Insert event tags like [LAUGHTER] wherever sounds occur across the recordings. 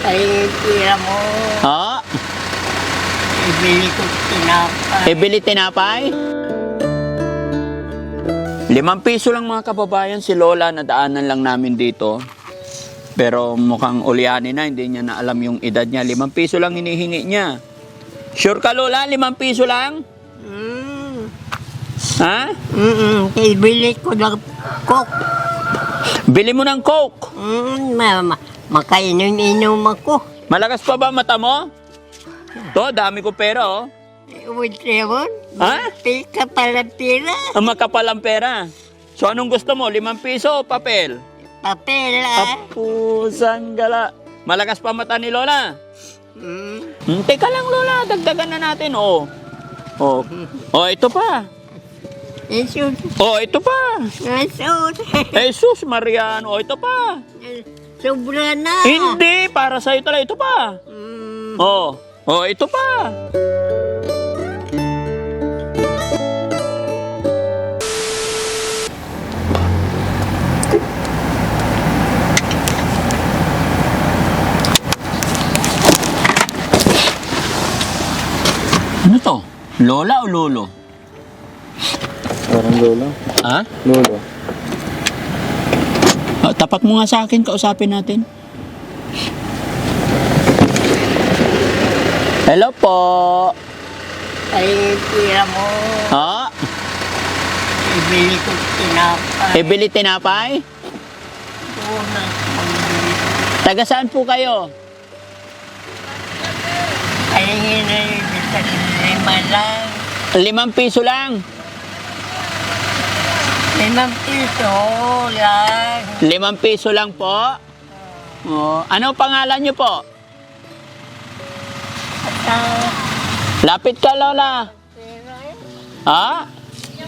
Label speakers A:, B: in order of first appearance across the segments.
A: Ay, tira mo.
B: Ha?
A: Ibili ko tinapay.
B: Ibili tinapay? Limang piso lang mga kababayan si Lola na daanan lang namin dito. Pero mukhang uliani na, hindi niya na alam yung edad niya. Limang piso lang hinihingi niya. Sure ka Lola, limang piso lang?
A: Mm.
B: Ha?
A: Mm-mm. Ibili ko ng coke.
B: Bili mo ng Coke.
A: Mm, ma ma makainom-inom ako.
B: Malakas pa ba mata mo? To, dami ko pera oh.
A: With seven?
B: Ha?
A: Pika pala pira.
B: Ang makapal ang pera. So anong gusto mo? Limang piso o papel?
A: Papel ah.
B: Kapusang gala. Malakas pa mata ni Lola.
A: Mm.
B: Hmm, teka lang Lola, dagdagan na natin oh. Oh. Oh, ito pa.
A: Jesus.
B: Oh, ito pa.
A: Jesus. [LAUGHS]
B: Jesus Mariano, oh, ito pa.
A: Sobra na.
B: Hindi, para sa iyo talaga ito pa.
A: Mm.
B: Oh. Oh, ito pa. Ano to? Lola o lolo?
C: Parang lolo.
B: Ha?
C: Lolo.
B: Tapat mo nga sa akin, kausapin natin. Hello po.
A: Ay, tira mo.
B: Ha?
A: Ibili ko tinapay.
B: Ibili tinapay? Taga saan po kayo?
A: Ay, hindi sa lima lang.
B: Limang piso lang.
A: Limang piso lang.
B: Limang piso lang po. Oh, ano pangalan niyo po?
A: Ah,
B: Lapit ka, Lola. Ha?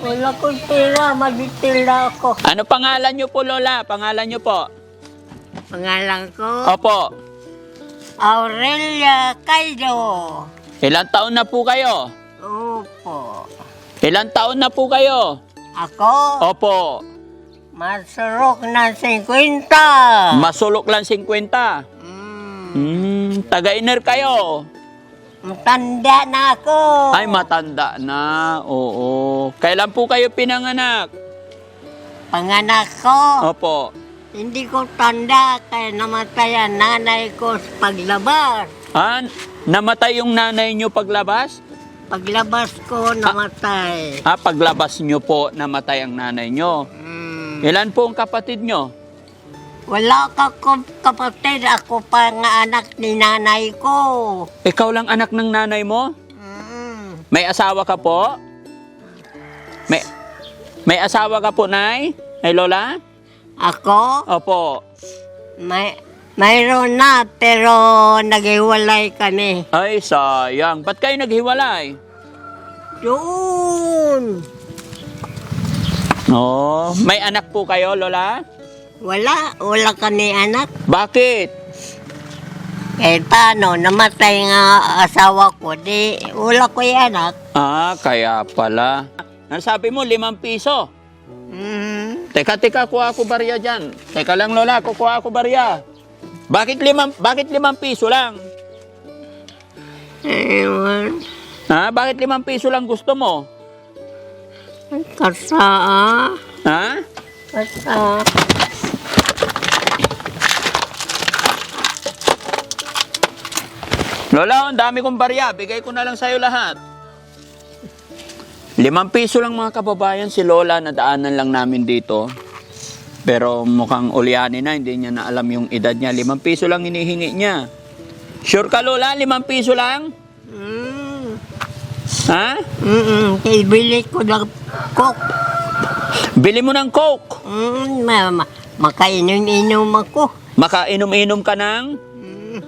A: Wala kong pera, magtitila ako.
B: Ano pangalan niyo po, Lola? Pangalan niyo po?
A: Pangalan ko,
B: Opo.
A: Aurelia Caido.
B: Ilang taon na po kayo?
A: Opo.
B: Ilang taon na po kayo?
A: Ako,
B: Opo.
A: masurok na 50.
B: Masulok lang 50.
A: Mm,
B: Hmm, taga-iner kayo.
A: matanda na ako.
B: Ay, matanda na. Oo. Kailan po kayo pinanganak?
A: Panganak ko,
B: Opo.
A: hindi ko tanda kaya namatay ang nanay ko sa paglabas.
B: Ah, namatay yung nanay nyo paglabas?
A: Paglabas ko, namatay.
B: Ah, paglabas nyo po, namatay ang nanay nyo.
A: Mm.
B: Ilan po ang kapatid nyo?
A: Wala ka kapatid, ako pa nga anak ni nanay ko.
B: Ikaw lang anak ng nanay mo?
A: Mm.
B: May asawa ka po? May, may asawa ka po, Nay? Ay, Lola?
A: Ako,
B: Opo.
A: may, mayroon na pero naghiwalay kami.
B: Ay, sayang. Ba't kayo naghiwalay?
A: Doon.
B: Oh, may anak po kayo, Lola?
A: Wala, wala kami anak.
B: Bakit?
A: Eh paano, namatay nga asawa ko, di wala ko yung anak.
B: Ah, kaya pala. Ang sabi mo, limang piso.
A: Mm.
B: Teka, teka, kuha ako barya dyan. Teka lang, Lola, kukuha ako barya. Bakit limang, bakit limang piso lang?
A: Ewan,
B: Ha? Bakit limang piso lang gusto mo?
A: kasa,
B: Ha?
A: kasa.
B: Lola, ang dami kong barya. Bigay ko na lang sa'yo lahat. Limang piso lang mga kababayan si Lola na daanan lang namin dito. Pero mukhang uliani na, hindi niya na alam yung edad niya. Limang piso lang hinihingi niya. Sure ka Lola, limang piso lang?
A: Mm.
B: Ha?
A: Mm-mm, ibili ko ng coke.
B: Bili mo ng Coke.
A: Mm, ma ma makainom-inom ako.
B: Makainom-inom ka ng...
A: Mm.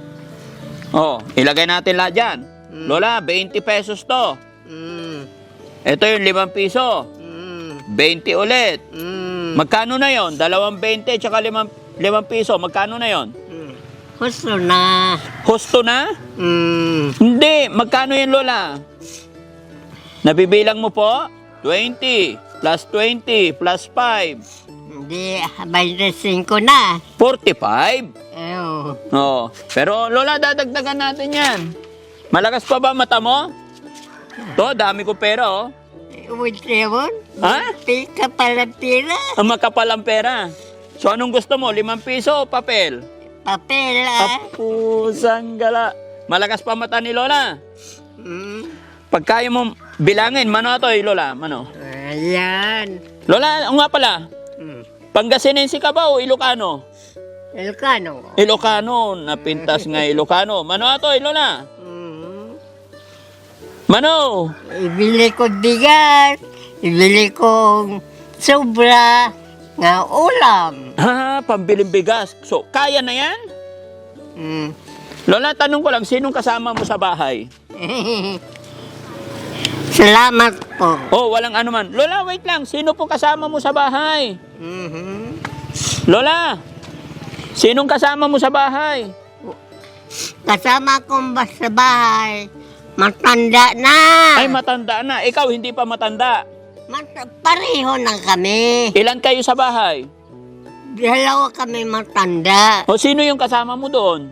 B: Oh, ilagay natin lahat dyan. Lola, 20 pesos to.
A: Mm.
B: Ito yung limang piso.
A: Mm.
B: 20 ulit.
A: Mm.
B: Magkano na yon? Dalawang 20 tsaka limang, limang piso. Magkano na yon?
A: Mm. Gusto na.
B: Husto na?
A: Mm.
B: Hindi. Magkano yan, Lola? Nabibilang mo po? 20 plus 20 plus 5.
A: Hindi, 25 na.
B: 45.
A: Ew. Oo.
B: Pero Lola, dadagdagan natin yan. Malakas pa ba mata mo? To, dami ko pera oh.
A: Uwit naman.
B: Ha?
A: Pika pala pira.
B: Ang makapal ang pera. So anong gusto mo? Limang piso o papel?
A: Papel ah.
B: Kapusang gala. Malakas pa mata ni Lola.
A: Mm.
B: Pag kaya mo bilangin, mano to eh, Lola? Mano?
A: Ayan.
B: Lola, o nga pala,
A: Mm.
B: Pangasinensi ka ba o Ilocano?
A: Ilocano.
B: Ilocano, napintas nga Ilocano. Mano ato, eh, Lola?
A: Mm.
B: Mano?
A: Ibili ko bigas. Ibili ko sobra nga ulam.
B: Ha, pambiling bigas. So, kaya na yan?
A: Mm.
B: Lola, tanong ko lang, sinong kasama mo sa bahay? [LAUGHS]
A: Salamat po.
B: Oh, walang anuman. Lola, wait lang. Sino po kasama mo sa bahay?
A: Mhm.
B: Lola, sinong kasama mo sa bahay?
A: Kasama kong ba sa bahay. Matanda na.
B: Ay, matanda na. Ikaw, hindi pa matanda.
A: Mat- pareho na kami.
B: Ilan kayo sa bahay?
A: Dalawa kami matanda.
B: O, sino yung kasama mo doon?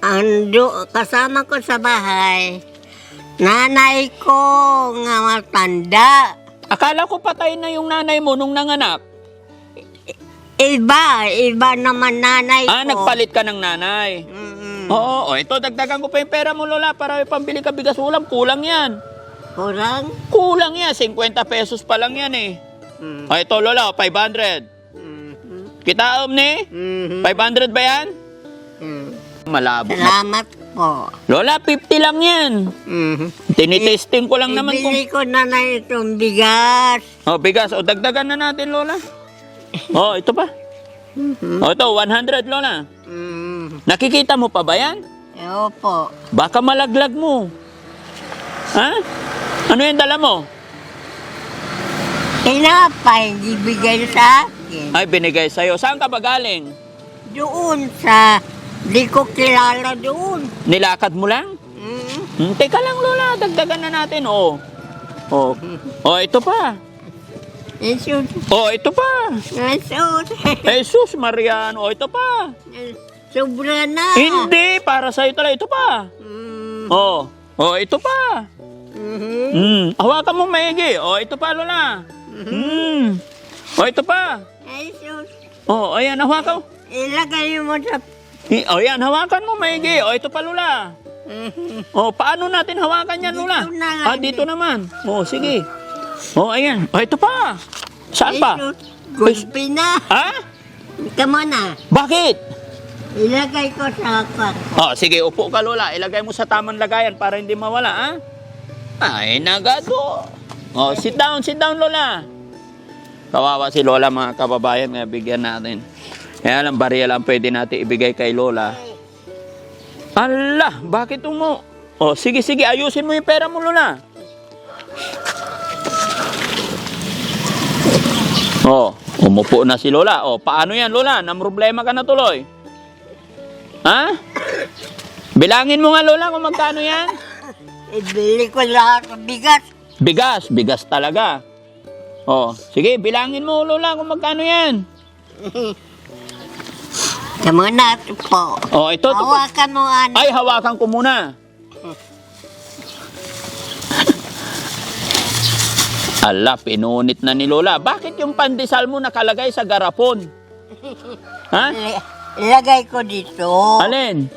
A: Ando, kasama ko sa bahay. Nanay ko nga matanda.
B: Akala ko patay na yung nanay mo nung nanganak.
A: Iba, iba naman nanay ko.
B: Ah, nagpalit ka ng nanay.
A: Mm-mm.
B: Oo, o ito, dagdagan ko pa yung pera mo, Lola, para pambili ka bigas ulam. Kulang yan.
A: Kurang?
B: Kulang yan. 50 pesos pa lang yan eh.
A: Mm.
B: O ito, Lola, 500.
A: Mhm.
B: Kita, Omni?
A: Mhm.
B: 500 ba yan?
A: Mm.
B: Malabo.
A: Salamat po.
B: Lola, 50 lang yan.
A: Mhm.
B: Tinitesting ko lang naman kung...
A: Ibili ko na na itong bigas.
B: O, bigas. O, dagdagan na natin, Lola. [LAUGHS] O, ito pa.
A: Mhm.
B: O, ito, 100, Lola.
A: Mhm.
B: Nakikita mo pa ba yan?
A: Eh, Opo.
B: Baka malaglag mo. Ha? Ano yung dala mo?
A: Tinapay, ibigay sa akin.
B: Ay, binigay sa'yo. Saan ka ba galing?
A: Doon sa, di ko kilala doon.
B: Nilakad mo lang?
A: Mhm.
B: Hmm, teka lang, Lola. Dagdagan na natin, oh. Oh. Oh, ito pa.
A: Jesus,
B: Oh, ito pa.
A: Jesus. [LAUGHS]
B: Jesus, Marian. Oh, ito pa.
A: Sobra na.
B: Hindi, para sa'yo talaga. Ito pa.
A: Mm.
B: Oh. Oh, ito pa.
A: Mhm.
B: Hmm. Hawakan mo maigi. Oh, ito pa, Lola. Hmm. Oh, ito pa.
A: Jesus,
B: Oh, ayan, hawakan.
A: ilagay mo sa...
B: I- Oh, yan, hawakan mo maigi. Oh, ito pa, Lola.
A: Mhm.
B: Oh, paano natin hawakan yan, Lola?
A: Dito na lang.
B: Ah, dito naman. Oh, sige. Oh, ayan. Oh, ito pa. Saan pa?
A: Gulpi na.
B: Ha?
A: On na.
B: Bakit?
A: Ilagay ko sa kwan.
B: Oh, sige, upo ka, Lola. Ilagay mo sa tamang lagayan para hindi mawala, ha? Ay, nagado. Oh, sit down, sit down, Lola. Kawawa si Lola, mga kababayan, kaya bigyan natin. Kaya lang, bariya lang pwede natin ibigay kay Lola. Allah, bakit umo? Oh, sige, sige, ayusin mo yung pera mo, Lola. Oh, umupo na si Lola. Oh, paano yan, Lola? Namroblema ka na tuloy. Ha? Bilangin mo nga, Lola, kung magkano yan.
A: Ibili ko lahat ng bigas.
B: Bigas, bigas talaga. Oh, sige, bilangin mo, Lola, kung magkano yan. [LAUGHS]
A: On na po.
B: Oh, ito.
A: Hawakan mo, ano.
B: Ay, hawakan ko muna. Ala, pinunit na ni Lola. Bakit yung pandesal mo nakalagay sa garapon? [LAUGHS] Ha?
A: Ilagay ko dito.
B: Alin?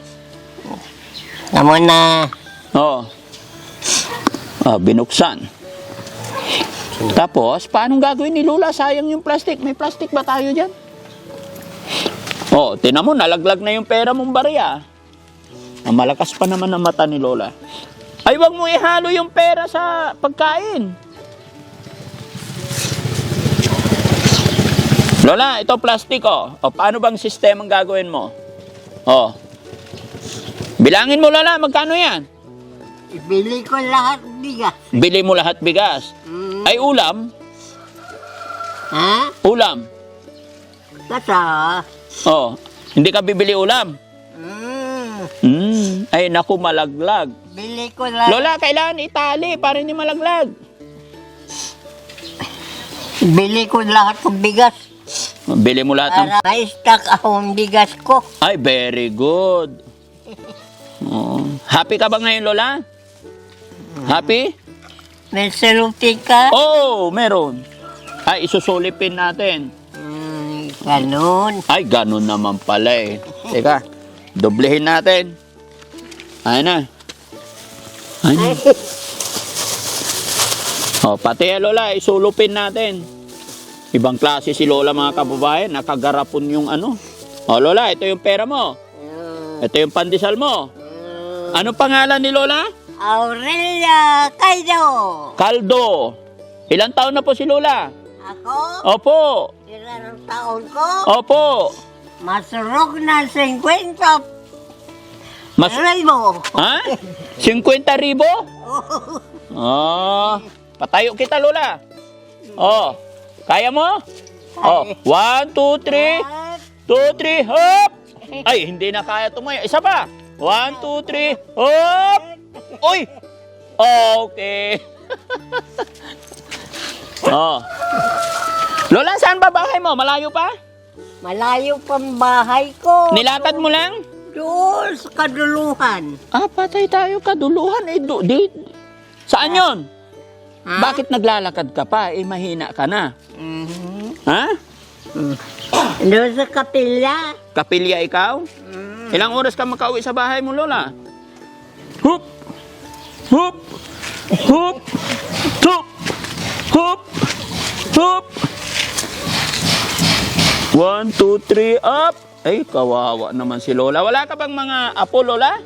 A: On na.
B: Oh. Ah, binuksan. Tapos, paano gagawin ni Lola? Sayang yung plastic. May plastic ba tayo dyan? Oh, tinan mo, nalaglag na yung pera mong bariya. Ang malakas pa naman ang mata ni Lola. Ay, wag mo ihalo yung pera sa pagkain. Lola, ito plastic oh. O, paano bang sistema ang gagawin mo? Oh. Bilangin mo, Lola, magkano yan?
A: Ibili ko lahat bigas.
B: Bili mo lahat bigas.
A: Mm.
B: Ay ulam,
A: Ha?
B: ulam.
A: Kasa.
B: Oh, hindi ka bibili ulam.
A: Mm.
B: Hmm, ay naku malaglag.
A: Bili ko lahat.
B: Lola, kailangan itali para hindi malaglag.
A: Bili ko lahat ng bigas.
B: Bili mo lahat ng...
A: Para ma-stack akong bigas ko.
B: Ay, very good. [LAUGHS] Oo. Happy ka ba ngayon, Lola? Happy?
A: May saluti ka?
B: Oh, meron. Ay, isusulipin natin.
A: Ganun.
B: Ay, ganun naman pala eh. Teka, doblehin natin. Ayun na. Ayun na. [LAUGHS] Oh, pati eh, Lola, isulupin natin. Ibang klase si Lola mga kababayan, nakagarapon yung ano. Oh, Lola, ito yung pera mo.
A: Hmm,
B: Ito yung pandesal mo. Ano pangalan ni Lola?
A: Aurelia Kaido.
B: Kaldo. Ilang taon na po si Lola?
A: Ako?
B: Opo.
A: Ilan ang taon ko?
B: Opo.
A: Masurog na 50
B: Mas
A: ribo.
B: Ha? 50 ribo? Oh, [LAUGHS] patayo kita, Lola. Oh, kaya mo? Oh, one, two, three. Two, three, hop! Ay, hindi na kaya tumayo. Isa pa. One, two, three, hop! Uy! Okay. [LAUGHS] oh. Lola, saan ba bahay mo? Malayo pa?
A: Malayo pang bahay ko.
B: Nilatad mo lang?
A: Doon sa kaduluhan.
B: Ah, patay tayo kaduluhan. Eh, do, di, saan yon?
A: Ha?
B: Bakit naglalakad ka pa? Eh, mahina ka na.
A: Mhm.
B: Ha?
A: Doon sa kapilya.
B: Kapilya ikaw?
A: Mhm.
B: Ilang oras ka makauwi sa bahay mo, Lola? Hup! Hup! Hup! Hup! Hup! Hup! One, two, three, up! Ay, kawawa naman si Lola. Wala ka bang mga apo, Lola?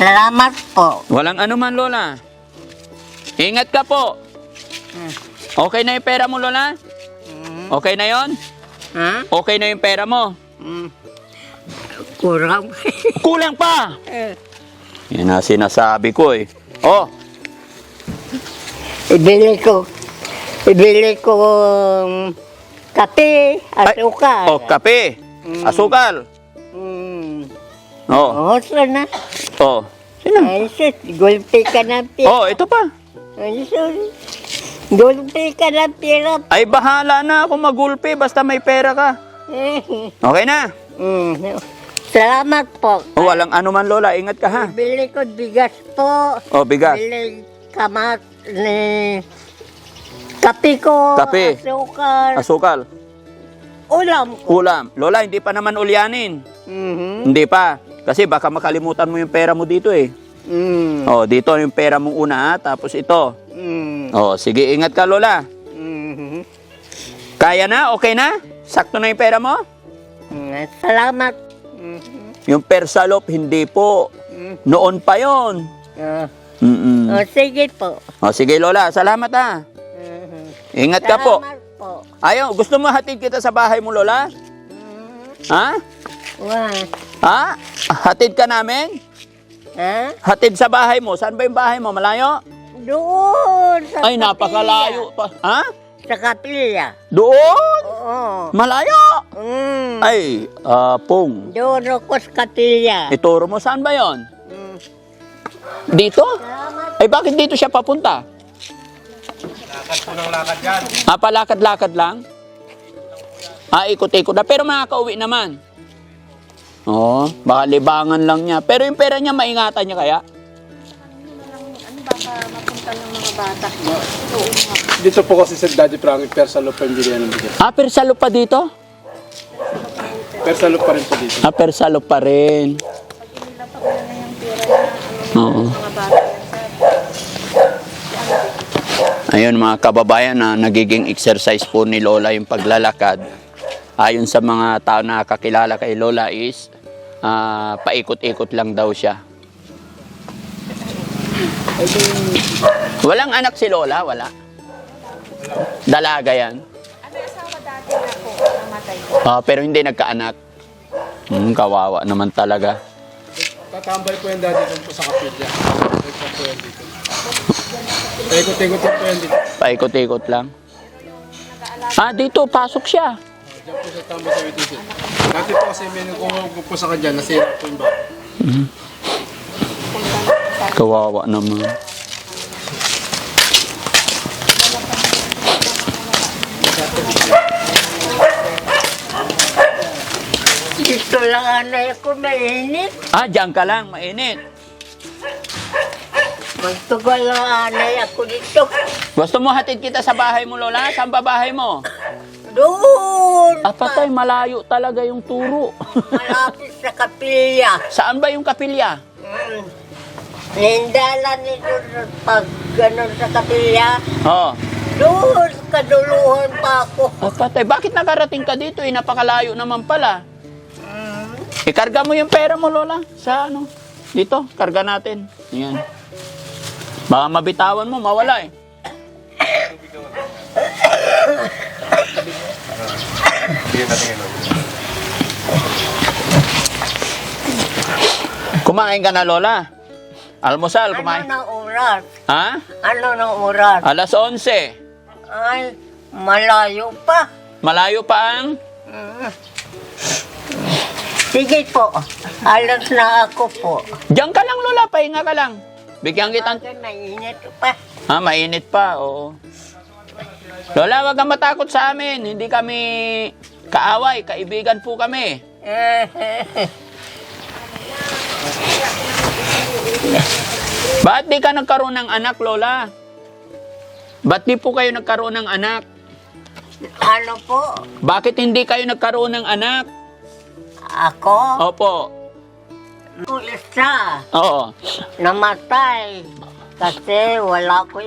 A: Salamat po.
B: Walang anuman, Lola. Ingat ka po.
A: Hmm.
B: Okay na yung pera mo, Lola?
A: Mhm.
B: Okay na yon?
A: Ha?
B: Okay na yung pera mo?
A: Mhm. Kurang.
B: Kulang pa! [LAUGHS]
A: Eh,
B: Yan na sinasabi ko eh. Oh,
A: ibili ko. Ibili ko um, kape, asukal.
B: oh kape,
A: Mm.
B: asukal.
A: Mm.
B: Oh,
A: Oh, sana.
B: oh. Sino?
A: Ay, sus, gulpi ka ng pira.
B: Oh, ito pa.
A: Ay, sus, gulpi ka ng pira.
B: Ay, bahala na ako magulpi basta may pera ka. Okay na?
A: Mm. Salamat po.
B: Oh, walang anuman, Lola. Ingat ka ha.
A: Bili ko bigas po.
B: Oh, bigas.
A: Bili kamat ni kape ko.
B: Kape.
A: Asukal.
B: Asukal.
A: ulam ko.
B: Ulam. Lola, hindi pa naman ulyanin.
A: Mhm.
B: Hindi pa. Kasi baka makalimutan mo yung pera mo dito eh.
A: Mm.
B: Oh, dito yung pera mong una ha. Tapos ito.
A: Mm.
B: Oh, sige, ingat ka, Lola.
A: Mhm.
B: Kaya na? Okay na? Sakto na yung pera mo?
A: Mm, Salamat. Mhm.
B: Yung persalop, hindi po.
A: Mm.
B: Noon pa yon.
A: Ah.
B: Mm-mm.
A: Oh, sige po.
B: O, sige, Lola. Salamat ha.
A: Mhm.
B: Ingat ka po.
A: Salamat po.
B: Ayaw, gusto mo hatid kita sa bahay mo, Lola?
A: Mhm.
B: Ha?
A: Wah.
B: Ha? Hatid ka namin?
A: Ha?
B: Hatid sa bahay mo. Saan ba yung bahay mo? Malayo?
A: Doon sa
B: Ay, napakalayo pa. Ha?
A: Sa kapilya.
B: Doon?
A: Oo.
B: Malayo?
A: Mm.
B: Ay, ah, pong.
A: Doon ako sa kapilya.
B: Ituro mo, saan ba yon?
A: Mm.
B: Dito? Ay, bakit dito siya papunta? Lakad po ng lakad yan. Ah, palakad-lakad lang? Ah, ikot-ikot na. Pero makakauwi naman. Oo, baka libangan lang niya. Pero yung pera niya, maingatan niya kaya?
C: Dito po kasi sa Daddy Frankie, Persalo pa yung bilihan ng bigas.
B: Ah, persalo pa dito?
C: Persalo pa rin po dito.
B: Ah, persalo pa rin. Oo. Ayun mga kababayan na nagiging exercise po ni Lola yung paglalakad. Ayon sa mga tao na kakilala kay Lola is ah, paikot-ikot lang daw siya. Walang anak si Lola, wala. Dalaga yan. Ah, pero hindi nagkaanak. Hmm, kawawa naman talaga.
C: Tatambay po yung daddy doon po sa kapilya. Ikot po yan dito. Ikot-ikot po yan dito.
B: Paikot-ikot lang. Ah, dito, pasok siya.
C: Diyan po sa tambay sa WTC. Dati po kasi may nagkuhog po sa kanya, nasira po yung bako.
B: Kawawa naman.
A: Dito lang anay ako mainit.
B: Ah, diyan ka lang, mainit.
A: Magtugal lang anay ako dito.
B: Gusto mo hatid kita sa bahay mo, Lola? Saan ba bahay mo?
A: Doon!
B: Ah, patay, malayo talaga yung turo.
A: Malapit sa kapilya. [LAUGHS]
B: Saan ba yung kapilya?
A: Mm. Nindala nito pag ganun sa kapilya.
B: Oh.
A: Doon, kaduluhan pa ako.
B: Ah, patay, bakit nakarating ka dito? Eh, napakalayo naman pala. Ikarga mo yung pera mo, Lola. Sa ano? Dito, karga natin. Yan. Baka mabitawan mo, mawala eh. Kumain ka na, Lola. Almusal,
A: Ano
B: kumain.
A: ng oras?
B: Ha?
A: Ano ng oras?
B: Alas 11.
A: Ay, malayo pa.
B: Malayo pa ang...
A: Mm. Sige po, alas na ako po.
B: Diyan ka lang, Lola. Pahinga ka lang. Bigyan kita
A: Bakit mainit pa?
B: Ha, mainit pa, oo. Lola, wag kang matakot sa amin. Hindi kami kaaway, kaibigan po kami. [LAUGHS] Ba't di ka nagkaroon ng anak, Lola? Ba't di po kayo nagkaroon ng anak?
A: ano po?
B: Bakit hindi kayo nagkaroon ng anak?
A: Ako?
B: Opo.
A: Yung isa,
B: Oo.
A: namatay. Kasi wala ko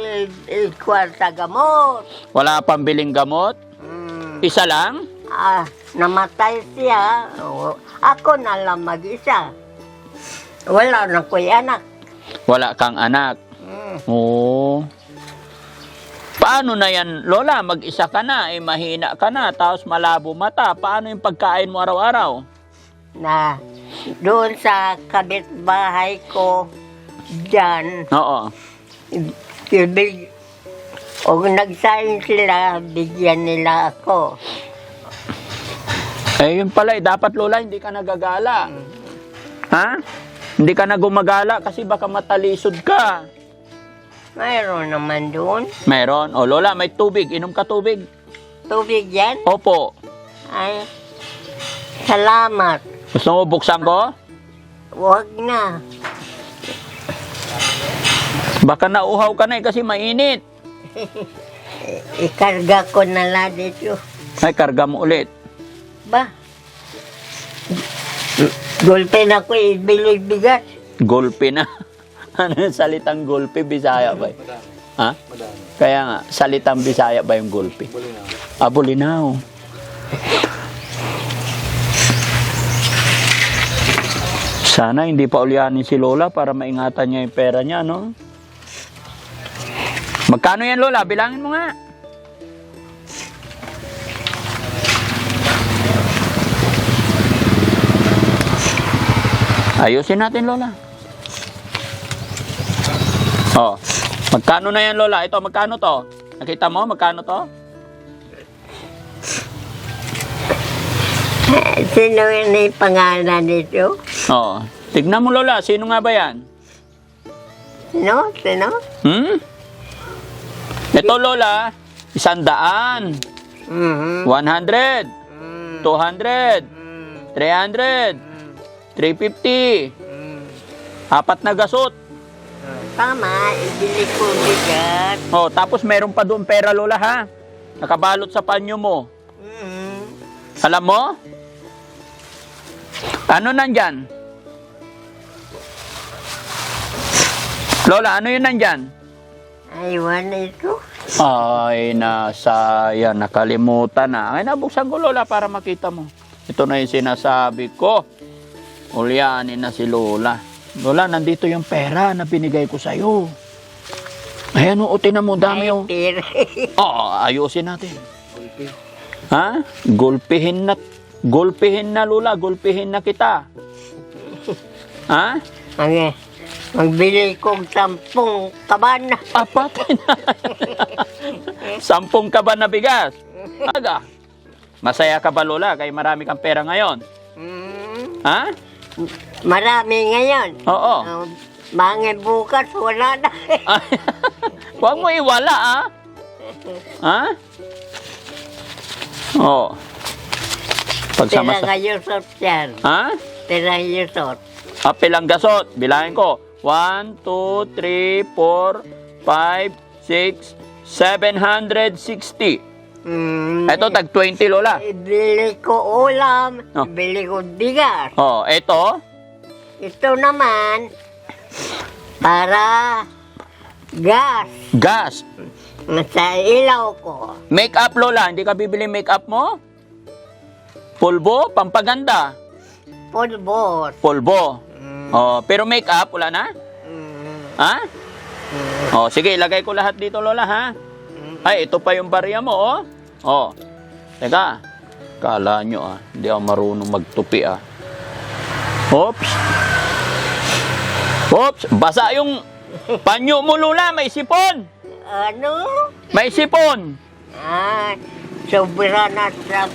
A: ikuan sa gamot.
B: Wala pambiling gamot?
A: Mm.
B: Isa lang?
A: Ah, namatay siya. O, Ako na lang mag-isa. Wala na ko anak.
B: Wala kang anak.
A: Mm.
B: Oo. Paano na yan, Lola? Mag-isa ka na, eh mahina ka na, tapos malabo mata. Paano yung pagkain mo araw-araw?
A: Na doon sa kabitbahay ko, dyan,
B: Oo.
A: ibig, o nagsayin sila, bigyan nila ako.
B: Eh, yun pala, eh, dapat Lola, hindi ka nagagala. Ha? Hindi ka na gumagala kasi baka matalisod ka.
A: Mayroon naman doon.
B: Meron. O Lola, may tubig. Inom ka tubig.
A: Tubig yan?
B: Opo.
A: Ay, salamat.
B: Gusto mo buksan ko?
A: Huwag na.
B: Baka nauhaw ka na eh kasi mainit. [LAUGHS]
A: Ikarga ko na lang dito.
B: Ay, karga mo ulit.
A: Ba? Gulpe na ko ibili bigas. [LAUGHS]
B: Gulpe na. ano yung salitang gulpe? Bisaya ba? eh? Ha? Kaya nga, salitang Bisaya ba yung gulpi?
C: Buli na.
B: Ah, Bulinaw. Sana hindi pa ulyanin si Lola para maingatan niya yung pera niya, no? Magkano yan, Lola? Bilangin mo nga. Ayusin natin, Lola. Oh, magkano na yan, Lola? Ito, magkano to? Nakita mo, magkano to? [LAUGHS]
A: Sino yun yung pangalan dito?
B: Oh, tignan mo, Lola. Sino nga ba yan?
A: Sino? Sino?
B: Hmm? Ito, Lola. Isang daan.
A: Mhm.
B: 100.
A: Mm,
B: 200.
A: mm,
B: 300.
A: mm,
B: 350.
A: mm.
B: Apat na gasot.
A: Tama, ibili ko bigas.
B: Oh, tapos meron pa doon pera, Lola, ha? Nakabalot sa panyo mo.
A: Mhm.
B: Alam mo? Ano nandyan? Lola, ano yun nandyan?
A: Aywan ito.
B: Ay, nasa, yan, nakalimutan na. Ay, nabuksan ko, Lola, para makita mo. Ito na yung sinasabi ko. Ulyanin na si Lola. Lola, nandito yung pera na binigay ko sa'yo. Ayan, o, tinan mo, dami oh.
A: Pir.
B: Oo, ayusin natin. Ha? Gulpihin na, gulpihin na, Lola, gulpihin na kita. Ha?
A: Mag, magbili kong sampung kaban.
B: Apat na. [LAUGHS] Sampung ka ba na bigas? Aga. Masaya ka ba, Lola? Kaya marami kang pera ngayon.
A: Mhm.
B: Ha?
A: Marami ngayon.
B: Oo.
A: Uh, Mangin bukas, wala na. [LAUGHS]
B: Huwag mo iwala, ha? [LAUGHS] Ha? Oo. Pagsama sa...
A: Tirangayusot yan.
B: Ha?
A: Tirangayusot.
B: Ah, pilang gasot. Bilangin ko. 1, 2, 3, 4, 5, 6, 760.
A: Mm,
B: Ito, tag 20, Lola.
A: Bili ko ulam,
B: Oh.
A: bili ko bigas.
B: Oh, ito.
A: Ito naman, para gas
B: Gas.
A: sa ilaw ko.
B: Make up, Lola. Hindi ka bibili make up mo? Pulbo? Pampaganda?
A: Pulbos.
B: Pulbo.
A: Mm,
B: Oh, pero make up, wala na?
A: mm,
B: Ha?
A: mm,
B: Oh, sige, ilagay ko lahat dito, Lola, ha?
A: mm.
B: Ay, ito pa yung barya mo, oh. Oh. Teka. Kala nyo, ah. Hindi ako marunong magtupi, ah. Oops. Oops. Basa yung panyo mo, Lola. May sipon.
A: Ano?
B: May sipon.
A: Ah, sobra na sa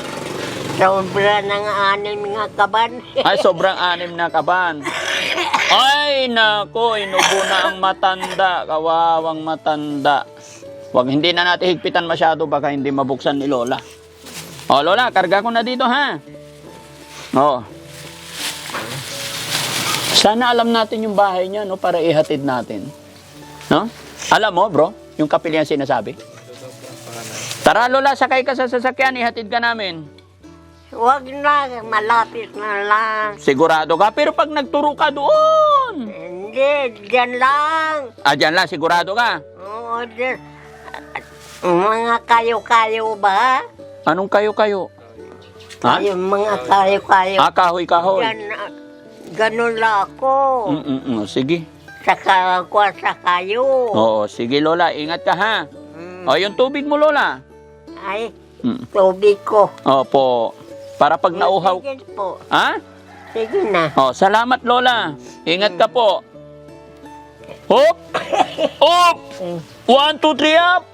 A: sobra ng anim nga kaban. [LAUGHS]
B: Ay, sobrang anim na kaban. Ay, nako, inubo na ang matanda. Kawawang matanda. Wag hindi na natin higpitan masyado, baka hindi mabuksan ni Lola. O, Lola, karga ko na dito, ha? O. Sana alam natin yung bahay niya, no? Para ihatid natin. No? Alam mo, bro, yung kapilya sinasabi? Tara, Lola, sakay ka sa sasakyan, ihatid ka namin.
A: Wag na, malapit na lang.
B: Sigurado ka, pero pag nagturo ka doon.
A: Hindi, dyan lang.
B: Ah, dyan lang, sigurado ka.
A: Oo, dyan. Mga kayo-kayo ba?
B: Anong kayo-kayo? Ha?
A: Yung mga kayo-kayo.
B: Ah, kahoy-kahoy.
A: Yan, ah, ganun lang ako.
B: Mm-mm, sige.
A: Saka ako sa kayo.
B: Oo, sige Lola, ingat ka ha.
A: Mm.
B: O, yung tubig mo Lola.
A: Ay,
B: Mm.
A: tubig ko.
B: Opo. Para pag nauhaw.
A: Sige po.
B: Ha?
A: Sige na.
B: Oh, salamat Lola. Ingat ka po. Hop! Hop! One, two, three, up!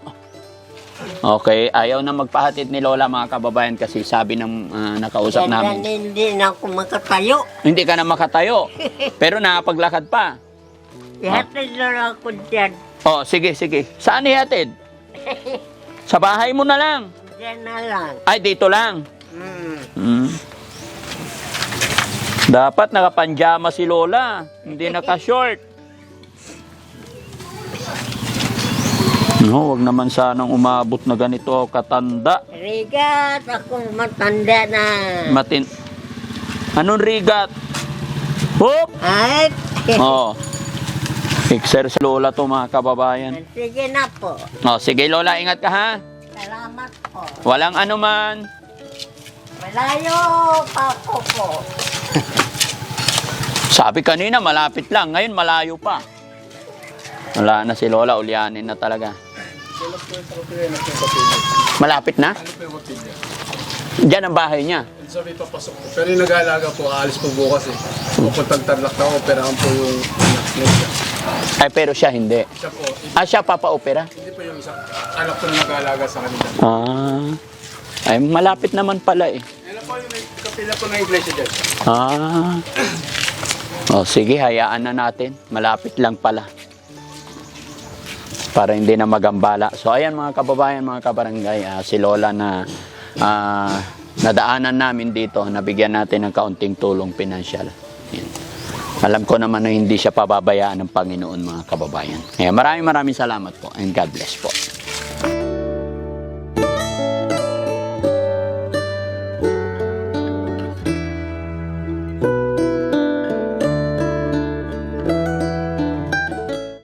B: Okay, ayaw na magpahatid ni Lola mga kababayan kasi sabi ng ah, nakausap
A: Yan
B: namin.
A: hindi na ako makatayo.
B: Hindi ka na makatayo. Pero nakapaglakad pa. [LAUGHS]
A: Ihatid na lang ako dyan.
B: Oh, sige, sige. Saan ihatid? [LAUGHS] Sa bahay mo na lang.
A: Dyan na lang.
B: Ay, dito lang.
A: Mm.
B: Dapat nakapanjama si Lola. Hindi naka-short. No, wag naman sanang umabot na ganito katanda.
A: Rigat, ako matanda na.
B: Matin... Anong rigat? Hop!
A: Ay, [LAUGHS]
B: Oh. Fixer si Lola to mga kababayan.
A: sige na po.
B: Oh, sige Lola, ingat ka ha.
A: Salamat po.
B: Walang anuman.
A: Malayo pa po po. [LAUGHS]
B: Sabi kanina malapit lang, ngayon malayo pa. Wala na si Lola, ulyanin na talaga. Malapit na?
C: Ano?
B: Diyan ang bahay niya.
C: Sabi papasok po. Pero yung nag-aalaga po, aalis po bukas eh. Pupuntang tarlak na operahan po yung anak niya.
B: Ay, pero siya hindi.
C: Siya po,
B: Ah, siya papa-opera?
C: hindi po yung isang anak po na nag-aalaga sa kanila.
B: Ah. Ay, malapit naman pala eh.
C: Po yung kapilya po ng iglesia dyan.
B: Ah. Oh, sige, hayaan na natin. Malapit lang pala. Para hindi na magambala. So, ayan mga kababayan, mga kabarangay, ah, si Lola na ah, nadaanan namin dito, nabigyan natin ng kaunting tulong pinansyal. Yan. Alam ko naman na hindi siya pababayaan ng Panginoon, mga kababayan. Kaya maraming maraming salamat po and God bless po.